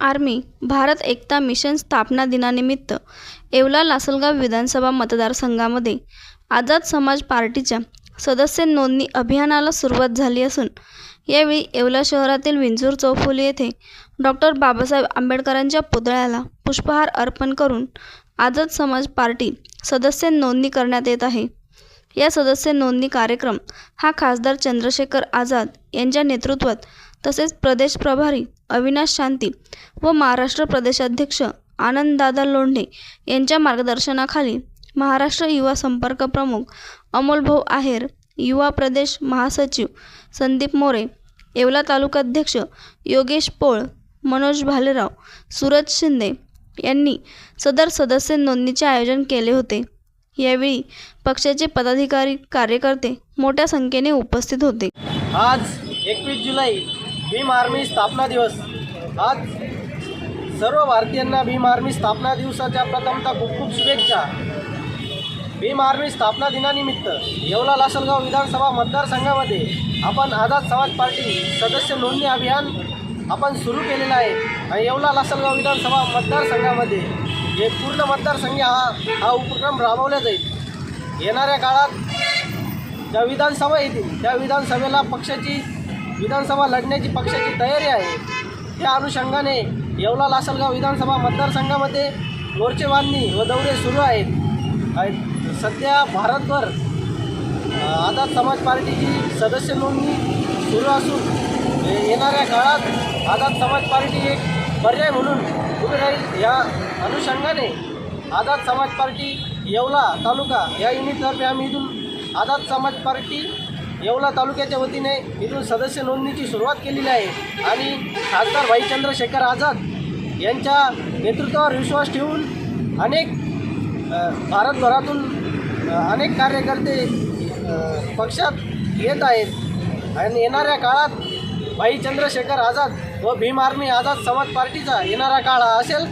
Army Bharat एकता mission स्थापना दिनानिमित्त येवला लासलगाव विधानसभा मतदारसंघामध्ये आझाद समाज पार्टीच्या सदस्य नोंदणी अभियानाला सुरुवात झाली असून यावेळी येवला शहरातील विंजूर चौफुली येथे डॉक्टर बाबासाहेब आंबेडकरांच्या पुतळ्याला पुष्पहार अर्पण करून आझाद समाज पार्टी सदस्य नोंदणी करण्यात येत आहे. या सदस्य नोंदणी कार्यक्रम हा खासदार चंद्रशेखर आझाद यांच्या नेतृत्वात तसेच प्रदेश प्रभारी अविनाश शांती व महाराष्ट्र प्रदेशाध्यक्ष आनंददादा लोंढे यांच्या मार्गदर्शनाखाली महाराष्ट्र युवा संपर्क प्रमुख अमोलभाऊ आहेर युवा प्रदेश महासचिव संदीप मोरे येवला तालुकाध्यक्ष योगेश पोळ मनोज भालेराव सूरज शिंदे यांनी सदर सदस्य नोंदणीचे आयोजन केले होते. यावेळी पक्षाचे पदाधिकारी कार्यकर्ते मोठ्या संख्येने उपस्थित होते. आज एकवीस जुलै भीम आर्मी स्थापना दिवस. आज सर्व भारतीयांना भीम आर्मी स्थापना दिवसाच्या प्रथमता खूप खूप शुभेच्छा. भीम आर्मी स्थापना दिनानिमित्त येवला लासलगाव विधानसभा मतदारसंघामध्ये आपण आझाद समाज पार्टी सदस्य नोंदणी अभियान आपण सुरू केलेलं आहे आणि येवला लासलगाव विधानसभा मतदारसंघामध्ये हे पूर्ण मतदारसंघ हा हा उपक्रम राबवला जाईल. येणाऱ्या काळात ज्या विधानसभा येतील त्या विधानसभेला पक्षाची विधानसभा लढण्याची पक्षाची तयारी आहे. त्या अनुषंगाने येवला लासलगाव विधानसभा मतदारसंघामध्ये मोर्चे बांधणी व दौरे सुरू आहेत. सध्या भारतभर आझाद समाज पार्टीची सदस्य नोंदणी सुरू असून येणाऱ्या काळात आझाद समाज पार्टी एक पर्याय म्हणून उभी राहील. या अनुषंगाने आझाद समाज पार्टी येवला तालुका या युनिटतर्फे आम्ही इथून आझाद समाज पार्टी येवला तालुक्याच्या वतीने इथून सदस्य नोंदणीची सुरुवात केलेली आहे. आणि खासदार भाईचंद्र शेखर आझाद यांच्या नेतृत्वावर विश्वास ठेवून अनेक भारतभरातून अनेक कार्यकर्ते पक्षात येत आहेत. आणि येणाऱ्या काळात भाई चंद्रशेखर आझाद व भीम आर्मी आझाद समाज पार्टीचा येणारा काळ हा असेल.